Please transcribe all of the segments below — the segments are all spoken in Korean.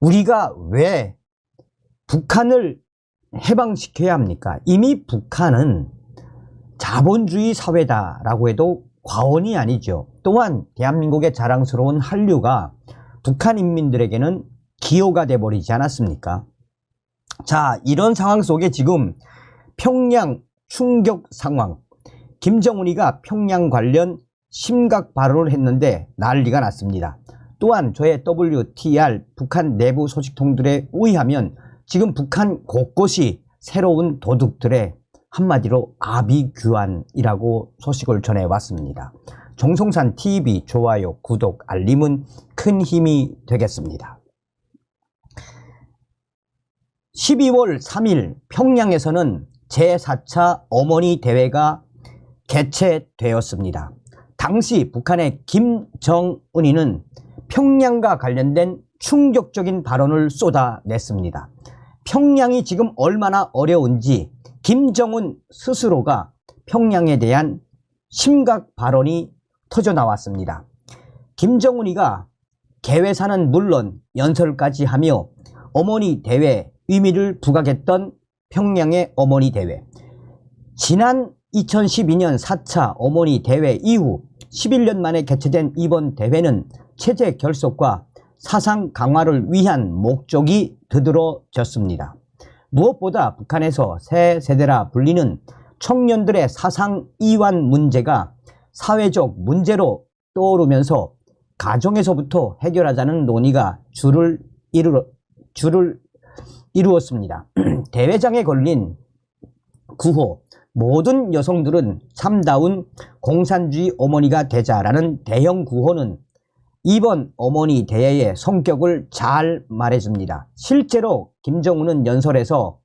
우리가 왜 북한을 해방시켜야 합니까? 이미 북한은 자본주의 사회다라고 해도 과언이 아니죠. 또한 대한민국의 자랑스러운 한류가 북한 인민들에게는 기호가 돼버리지 않았습니까? 자, 이런 상황 속에 지금 평양 충격 상황, 김정은이가 평양 관련 심각 발언을 했는데 난리가 났습니다. 또한 저의 WTR 북한 내부 소식통들에 의하면 지금 북한 곳곳이 새로운 도둑들의 한마디로 아비규환이라고 소식을 전해왔습니다. 정성산 TV 좋아요, 구독, 알림은 큰 힘이 되겠습니다. 12월 3일 평양에서는 제4차 어머니 대회가 개최되었습니다. 당시 북한의 김정은이는 평양과 관련된 충격적인 발언을 쏟아냈습니다. 평양이 지금 얼마나 어려운지 김정은 스스로가 평양에 대한 심각 발언이 터져 나왔습니다. 김정은이가 개회사는 물론 연설까지 하며 어머니 대회 의미를 부각했던 평양의 어머니 대회. 지난 2012년 4차 어머니 대회 이후 11년 만에 개최된 이번 대회는 체제 결속과 사상 강화를 위한 목적이 드들어졌습니다. 무엇보다 북한에서 새 세대라 불리는 청년들의 사상 이완 문제가 사회적 문제로 떠오르면서 가정에서부터 해결하자는 논의가 줄을 이루, 줄을 이루었습니다. 대회장에 걸린 구호 모든 여성들은 참다운 공산주의 어머니가 되자라는 대형 구호는 이번 어머니 대회의 성격을 잘 말해줍니다. 실제로 김정은은 연설에서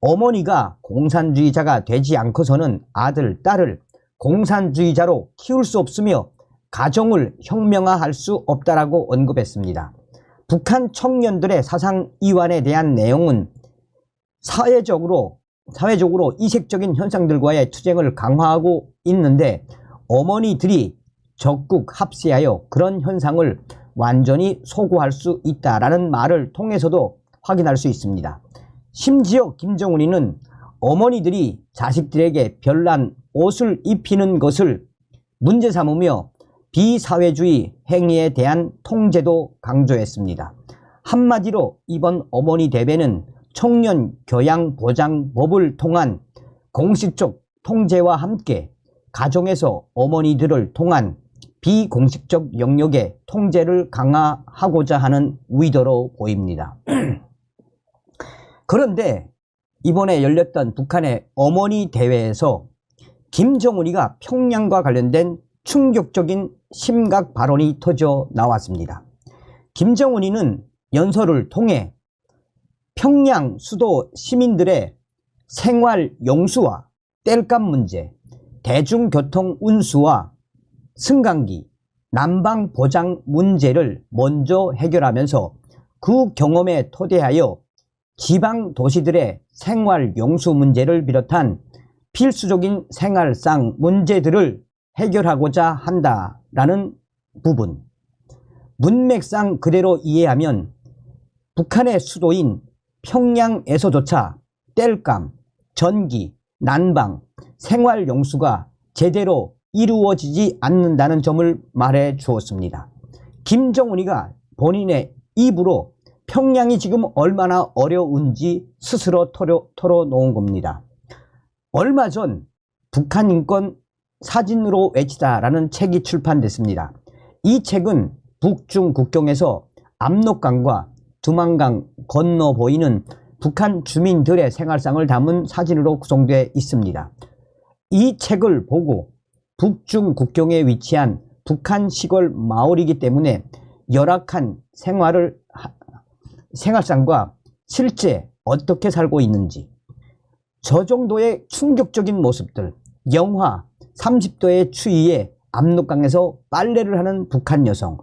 어머니가 공산주의자가 되지 않고서는 아들, 딸을 공산주의자로 키울 수 없으며 가정을 혁명화할 수 없다라고 언급했습니다. 북한 청년들의 사상 이완에 대한 내용은 사회적으로 사회적으로 이색적인 현상들과의 투쟁을 강화하고 있는데 어머니들이 적극 합세하여 그런 현상을 완전히 소구할 수 있다라는 말을 통해서도 확인할 수 있습니다. 심지어 김정은이는 어머니들이 자식들에게 별난 옷을 입히는 것을 문제 삼으며 비사회주의 행위에 대한 통제도 강조했습니다. 한마디로 이번 어머니 대회는 청년 교양 보장 법을 통한 공식적 통제와 함께 가정에서 어머니들을 통한 비공식적 영역의 통제를 강화하고자 하는 의도로 보입니다. 그런데 이번에 열렸던 북한의 어머니 대회에서 김정은이가 평양과 관련된 충격적인 심각 발언이 터져 나왔습니다. 김정은이는 연설을 통해 평양 수도 시민들의 생활 용수와 땔감 문제, 대중교통 운수와 승강기, 난방 보장 문제를 먼저 해결하면서 그 경험에 토대하여 지방 도시들의 생활 용수 문제를 비롯한 필수적인 생활상 문제들을 해결하고자 한다라는 부분. 문맥상 그대로 이해하면 북한의 수도인 평양에서조차 땔감, 전기, 난방, 생활 용수가 제대로 이루어지지 않는다는 점을 말해 주었습니다. 김정은이가 본인의 입으로 평양이 지금 얼마나 어려운지 스스로 털어, 털어놓은 겁니다. 얼마 전 북한 인권 사진으로 외치다라는 책이 출판됐습니다. 이 책은 북중 국경에서 압록강과 두만강 건너 보이는 북한 주민들의 생활상을 담은 사진으로 구성되어 있습니다. 이 책을 보고 북중 국경에 위치한 북한 시골 마을이기 때문에 열악한 생활을 생활상과 실제 어떻게 살고 있는지 저 정도의 충격적인 모습들 영하 30도의 추위에 압록강에서 빨래를 하는 북한 여성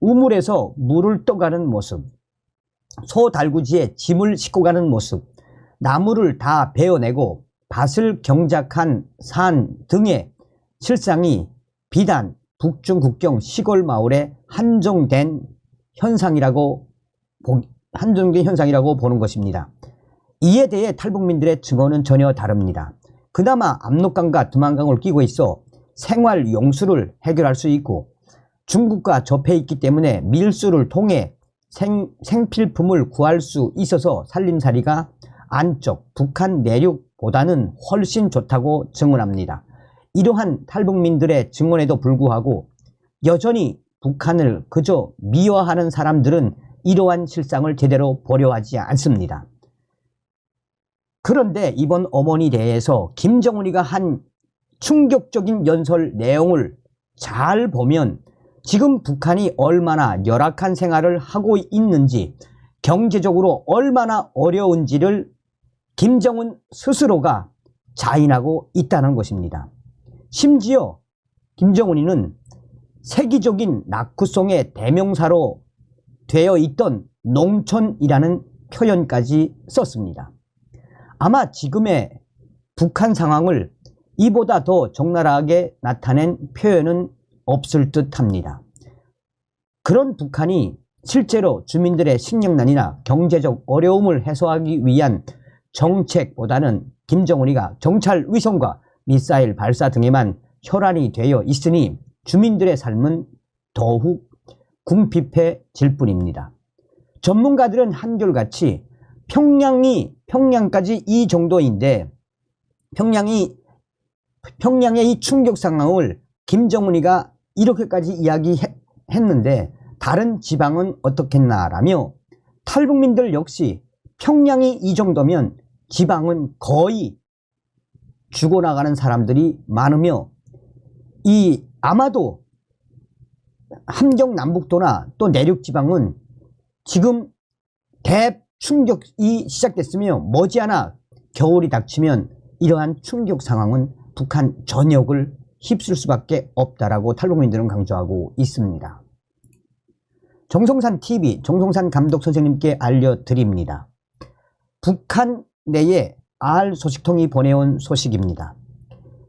우물에서 물을 떠가는 모습 소 달구지에 짐을 싣고 가는 모습 나무를 다 베어내고 밭을 경작한 산 등의 실상이 비단 북중 국경 시골 마을에 한정된 현상이라고 보- 한정된 현상이라고 보는 것입니다. 이에 대해 탈북민들의 증언은 전혀 다릅니다. 그나마 압록강과 두만강을 끼고 있어 생활 용수를 해결할 수 있고 중국과 접해 있기 때문에 밀수를 통해 생, 생필품을 구할 수 있어서 살림살이가 안쪽 북한 내륙보다는 훨씬 좋다고 증언합니다. 이러한 탈북민들의 증언에도 불구하고 여전히 북한을 그저 미워하는 사람들은 이러한 실상을 제대로 보려 하지 않습니다. 그런데 이번 어머니 대회에서 김정은이가 한 충격적인 연설 내용을 잘 보면 지금 북한이 얼마나 열악한 생활을 하고 있는지 경제적으로 얼마나 어려운지를 김정은 스스로가 자인하고 있다는 것입니다. 심지어 김정은이는 세계적인 낙후송의 대명사로 되어 있던 농촌이라는 표현까지 썼습니다. 아마 지금의 북한 상황을 이보다 더 적나라하게 나타낸 표현은 없을 듯 합니다. 그런 북한이 실제로 주민들의 식량난이나 경제적 어려움을 해소하기 위한 정책보다는 김정은이가 정찰 위성과 미사일 발사 등에만 혈안이 되어 있으니 주민들의 삶은 더욱 궁핍해질 뿐입니다. 전문가들은 한결같이 평양이 평양까지 이 정도인데 평양이 평양의 이 충격 상황을 김정은이가 이렇게까지 이야기했는데 다른 지방은 어떻겠나라며 탈북민들 역시 평양이 이 정도면 지방은 거의 죽어나가는 사람들이 많으며 이 아마도 함경 남북도나 또 내륙 지방은 지금 대충격이 시작됐으며 머지않아 겨울이 닥치면 이러한 충격 상황은 북한 전역을 휩쓸 수밖에 없다라고 탈북민들은 강조하고 있습니다. 정성산 TV 정성산 감독 선생님께 알려드립니다. 북한 내에 알 소식통이 보내온 소식입니다.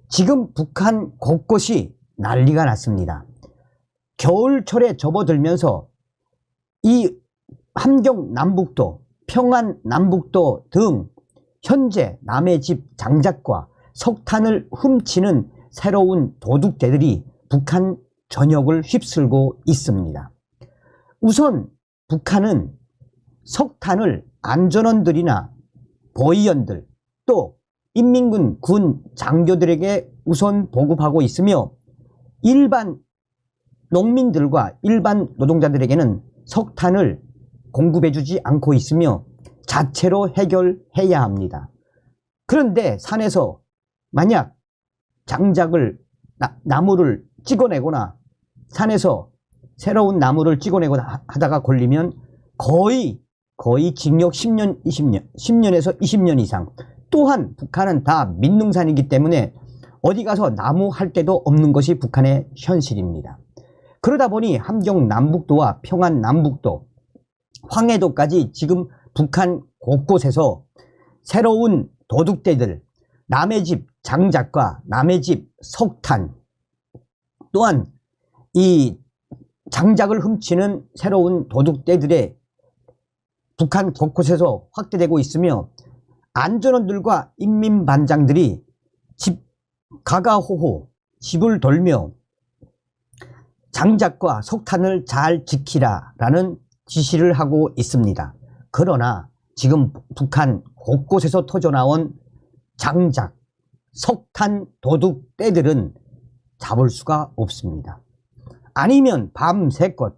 지금 북한 곳곳이 난리가 났습니다. 겨울철에 접어들면서 이 함경 남북도, 평안 남북도 등 현재 남의 집 장작과 석탄을 훔치는 새로운 도둑대들이 북한 전역을 휩쓸고 있습니다. 우선 북한은 석탄을 안전원들이나 보위원들 또 인민군 군 장교들에게 우선 보급하고 있으며 일반 농민들과 일반 노동자들에게는 석탄을 공급해주지 않고 있으며 자체로 해결해야 합니다. 그런데 산에서 만약 장작을 나, 나무를 찍어내거나 산에서 새로운 나무를 찍어내거나 하다가 걸리면 거의 거의 징역 10년, 20년, 10년에서 20년 이상. 또한 북한은 다 민능산이기 때문에 어디 가서 나무 할 데도 없는 것이 북한의 현실입니다. 그러다 보니 함경 남북도와 평안 남북도, 황해도까지 지금 북한 곳곳에서 새로운 도둑대들, 남의 집 장작과 남의 집 석탄, 또한 이 장작을 훔치는 새로운 도둑대들의 북한 곳곳에서 확대되고 있으며 안전원들과 인민반장들이 집 가가호호 집을 돌며 장작과 석탄을 잘 지키라 라는 지시를 하고 있습니다. 그러나 지금 북한 곳곳에서 터져나온 장작, 석탄 도둑 떼들은 잡을 수가 없습니다. 아니면 밤새껏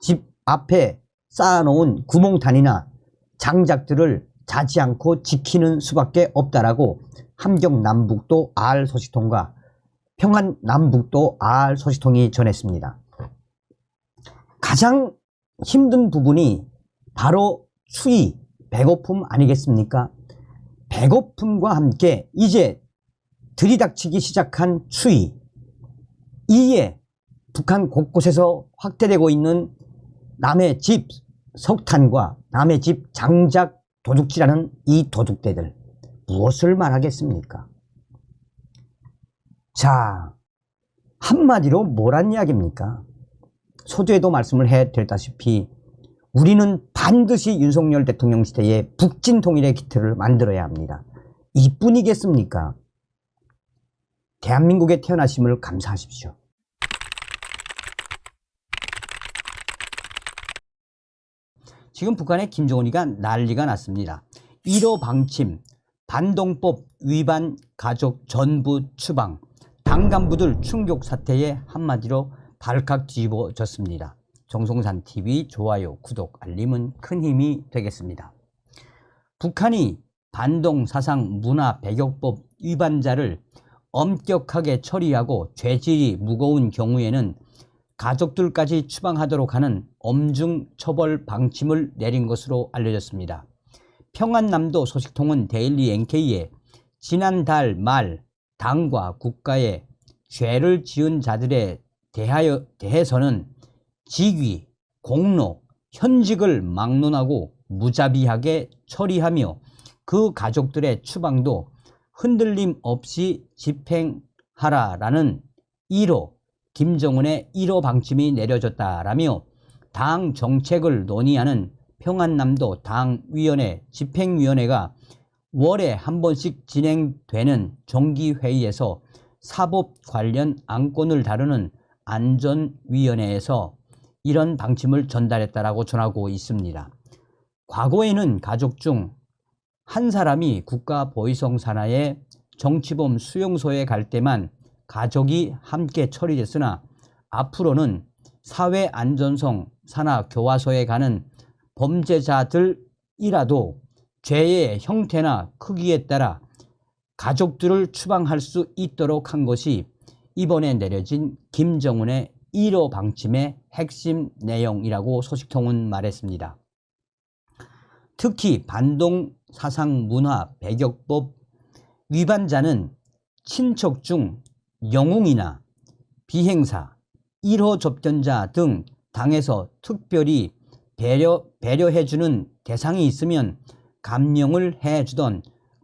집 앞에 쌓아놓은 구멍탄이나 장작들을 자지 않고 지키는 수밖에 없다라고 함경 남북도 R 소식통과 평안 남북도 R 소식통이 전했습니다. 가장 힘든 부분이 바로 추위, 배고픔 아니겠습니까? 배고픔과 함께 이제 들이닥치기 시작한 추위, 이에 북한 곳곳에서 확대되고 있는 남의 집 석탄과 남의 집 장작 도둑질하는 이 도둑대들 무엇을 말하겠습니까? 자 한마디로 뭐란 이야기입니까? 소두에도 말씀을 해 드렸다시피 우리는 반드시 윤석열 대통령 시대에 북진 통일의 기틀을 만들어야 합니다. 이뿐이겠습니까? 대한민국에 태어나심을 감사하십시오. 지금 북한의 김정은이가 난리가 났습니다. 1호 방침, 반동법 위반 가족 전부 추방, 당 간부들 충격 사태에 한마디로 발칵 뒤집어졌습니다. 정송산 TV 좋아요, 구독, 알림은 큰 힘이 되겠습니다. 북한이 반동 사상 문화 배격법 위반자를 엄격하게 처리하고 죄질이 무거운 경우에는 가족들까지 추방하도록 하는 엄중 처벌 방침을 내린 것으로 알려졌습니다. 평안남도 소식통은 데일리 NK에 지난달 말 당과 국가에 죄를 지은 자들에 대하여, 대해서는 직위, 공로, 현직을 막론하고 무자비하게 처리하며 그 가족들의 추방도 흔들림 없이 집행하라라는 1호 김정은의 1호 방침이 내려졌다라며 당 정책을 논의하는 평안남도 당위원회 집행위원회가 월에 한 번씩 진행되는 정기회의에서 사법 관련 안건을 다루는 안전위원회에서 이런 방침을 전달했다라고 전하고 있습니다. 과거에는 가족 중 한 사람이 국가 보위성 산하의 정치범 수용소에 갈 때만 가족이 함께 처리됐으나 앞으로는 사회안전성 산하 교화소에 가는 범죄자들이라도 죄의 형태나 크기에 따라 가족들을 추방할 수 있도록 한 것이 이번에 내려진 김정은의 1호 방침의 핵심 내용이라고 소식통은 말했습니다. 특히 반동 사상 문화 배격법 위반자는 친척 중 영웅이나 비행사, 1호 접견자 등 당에서 특별히 배려, 배려해주는 대상이 있으면 감명을 해주던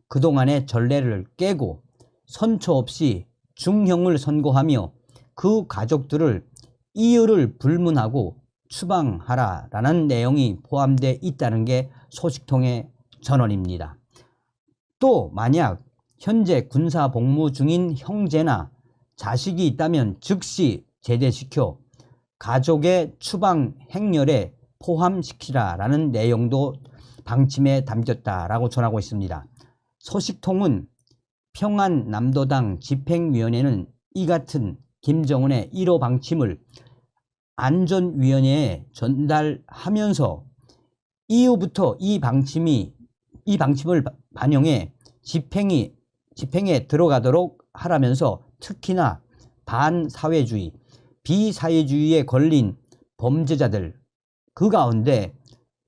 그동안의 전례를 깨고 선처 없이 중형을 선고하며 그 가족들을 이유를 불문하고 추방하라라는 내용이 포함되어 있다는 게 소식통의 전원입니다. 또 만약 현재 군사 복무 중인 형제나 자식이 있다면 즉시 제대시켜 가족의 추방 행렬에 포함시키라라는 내용도 방침에 담겼다라고 전하고 있습니다. 소식통은 평안남도당 집행위원회는 이 같은 김정은의 1호 방침을 안전위원회에 전달하면서 이후부터 이 방침이 이 방침을 반영해 집행이 집행에 들어가도록 하라면서 특히나 반사회주의, 비사회주의에 걸린 범죄자들 그 가운데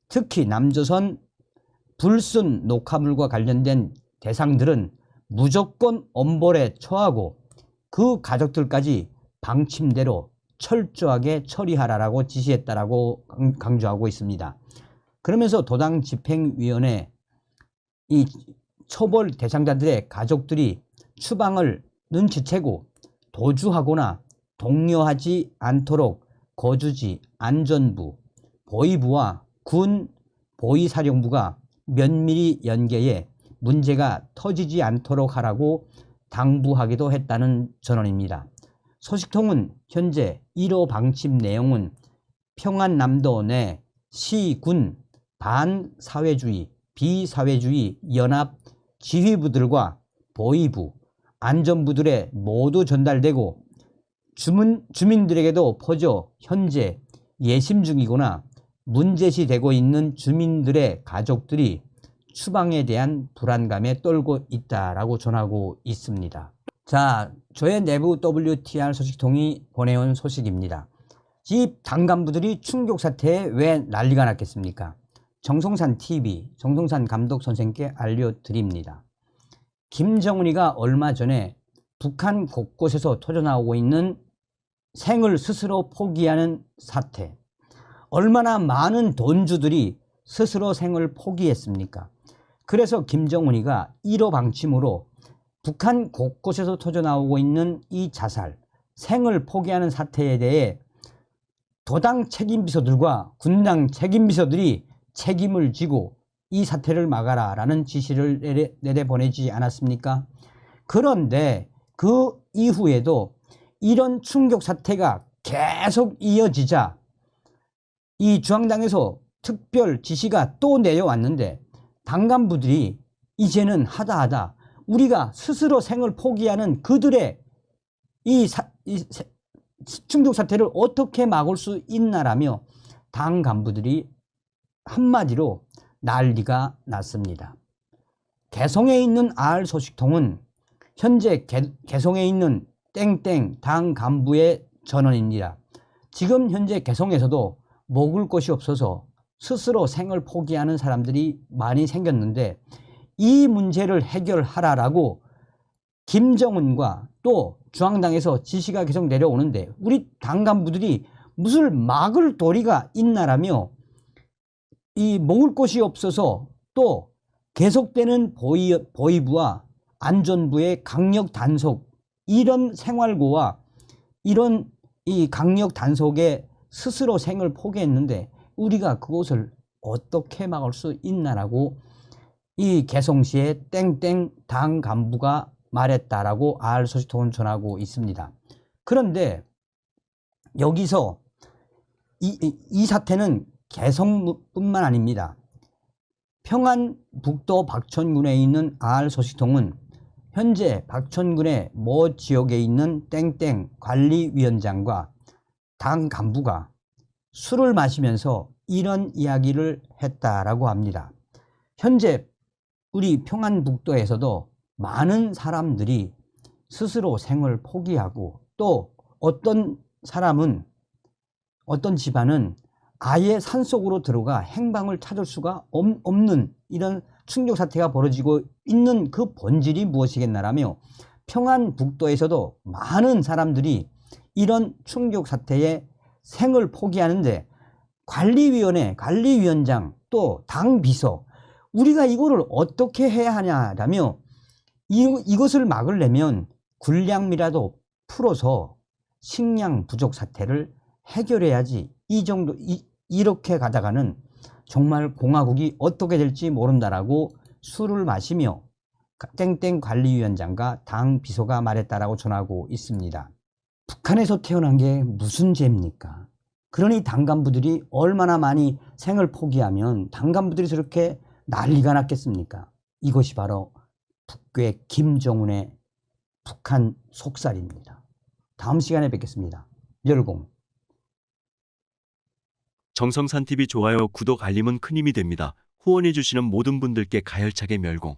특히 남조선 불순 녹화물과 관련된 대상들은 무조건 엄벌에 처하고 그 가족들까지 방침대로 철저하게 처리하라라고 지시했다라고 강조하고 있습니다. 그러면서 도당 집행위원회 이 처벌 대상자들의 가족들이 추방을 눈치채고 도주하거나 독려하지 않도록 거주지 안전부, 보위부와 군 보위사령부가 면밀히 연계해 문제가 터지지 않도록 하라고 당부하기도 했다는 전언입니다. 소식통은 현재 1호 방침 내용은 평안남도 내 시군 반사회주의, 비사회주의 연합 지휘부들과 보위부, 안전부들에 모두 전달되고 주민, 주민들에게도 퍼져 현재 예심 중이거나 문제시 되고 있는 주민들의 가족들이 추방에 대한 불안감에 떨고 있다라고 전하고 있습니다. 자, 저의 내부 WTR 소식통이 보내온 소식입니다. 이 당간부들이 충격 사태에 왜 난리가 났겠습니까? 정성산 TV, 정성산 감독 선생께 알려드립니다. 김정은이가 얼마 전에 북한 곳곳에서 터져나오고 있는 생을 스스로 포기하는 사태. 얼마나 많은 돈주들이 스스로 생을 포기했습니까? 그래서 김정은이가 1호 방침으로 북한 곳곳에서 터져나오고 있는 이 자살, 생을 포기하는 사태에 대해 도당 책임 비서들과 군당 책임 비서들이 책임을 지고 이 사태를 막아라 라는 지시를 내려, 내려보내지 않았습니까? 그런데 그 이후에도 이런 충격 사태가 계속 이어지자 이 중앙당에서 특별 지시가 또 내려왔는데 당 간부들이 이제는 하다 하다 우리가 스스로 생을 포기하는 그들의 이, 사, 이 세- 충격 사태를 어떻게 막을 수 있나라며 당 간부들이 한마디로 난리가 났습니다. 개성에 있는 알 소식통은 현재 개, 개성에 있는 땡땡 당 간부의 전원입니다. 지금 현재 개성에서도 먹을 것이 없어서 스스로 생을 포기하는 사람들이 많이 생겼는데 이 문제를 해결하라라고 김정은과 또 중앙당에서 지시가 계속 내려오는데 우리 당 간부들이 무슨 막을 도리가 있나라며 이 먹을 것이 없어서 또 계속되는 보이, 보이부와 안전부의 강력 단속 이런 생활고와 이런 이 강력 단속에 스스로 생을 포기했는데 우리가 그것을 어떻게 막을 수 있나라고 이 개성시의 땡땡 당 간부가 말했다라고 알 소식통은 전하고 있습니다. 그런데 여기서 이, 이, 이 사태는 개성뿐만 아닙니다. 평안북도 박천군에 있는 알 소식통은 현재 박천군의 모 지역에 있는 땡땡 관리위원장과 당 간부가 술을 마시면서 이런 이야기를 했다라고 합니다. 현재 우리 평안북도에서도 많은 사람들이 스스로 생을 포기하고 또 어떤 사람은 어떤 집안은 아예 산속으로 들어가 행방을 찾을 수가 없- 없는 이런 충격 사태가 벌어지고 있는 그 본질이 무엇이겠나라며 평안북도에서도 많은 사람들이 이런 충격 사태에 생을 포기하는데 관리위원회, 관리위원장 또 당 비서 우리가 이거를 어떻게 해야 하냐라며 이, 이것을 막으려면 군량미라도 풀어서 식량 부족 사태를 해결해야지 이 정도 이, 이렇게 가다가는 정말 공화국이 어떻게 될지 모른다라고 술을 마시며 땡땡 관리위원장과 당 비서가 말했다라고 전하고 있습니다. 북한에서 태어난 게 무슨 죄입니까? 그러니 당 간부들이 얼마나 많이 생을 포기하면 당 간부들이 저렇게 난리가 났겠습니까? 이것이 바로 북괴 김정은의 북한 속살입니다. 다음 시간에 뵙겠습니다. 열공. 정성산 TV 좋아요, 구독, 알림은 큰 힘이 됩니다. 후원해 주시는 모든 분들께 가열차게 멸공.